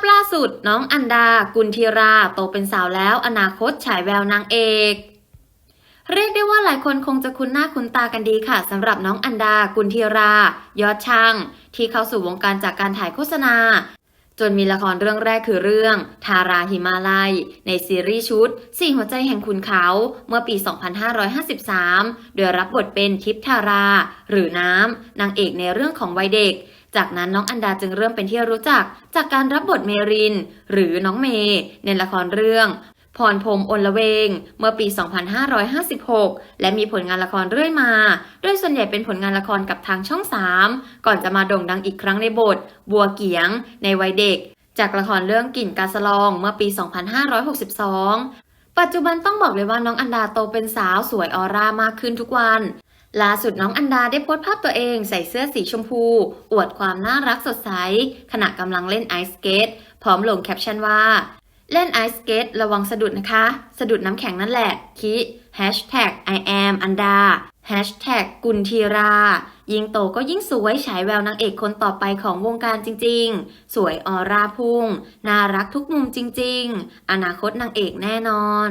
พล่าสุดน้องอันดา กุลธีราโตเป็นสาวแล้ว อนาคตฉายแววนางเอก เรียกได้ว่าหลายคนคงจะคุ้นหน้าคุ้นตากันดีค่ะสำหรับน้องอันดา กุลธีรา ยอดช่างที่เข้าสู่วงการจากการถ่ายโฆษณา จนมีละครเรื่องแรกคือเรื่อง ทาราหิมาลัย ในซีรีส์ชุดสี่หัวใจแห่งคุณเขาเมื่อปี 2553 โดยรับบทเป็นทิพทารา หรือน้ำนางเอกในเรื่องของวัยเด็ก จากนั้นน้องอันดาจึงเริ่มเป็นที่รู้จักจากการรับบทเมริน หรือน้องเมย์ในละครเรื่องพรพรมอลเวง เมื่อปี 2556 และมีผลงานละครเรื่อยมา โดยส่วนใหญ่เป็นผลงานละครกับทางช่อง 3 ก่อนจะมาโด่งดังอีกครั้งในบท บัวเกียง ในวัยเด็ก จากละครเรื่องกลิ่นกาสลอง เมื่อปี 2562 ปัจจุบันต้องบอกเลยว่าน้องอันดาโตเป็นสาวสวยออร่ามากขึ้นทุกวัน ล่าสุดน้องอันดาได้โพสต์ภาพตัวเองใส่เสื้อสีชมพู อวดความน่ารักสดใส ขณะกำลังเล่นไอสเกตพร้อมลงแคปชั่นว่า เล่นไอสเกตระวังสะดุดนะคะ สะดุดน้ำแข็งนั่นแหละคิ hashtag I am อันดา hashtag กุลธีรา ยิ่งโตก็ยิ่งสวยฉายแววนางเอกคนต่อไปของวงการจริงๆ สวยออร่าพุ่ง น่ารักทุกมุมจริงๆ อนาคตนางเอกแน่นอน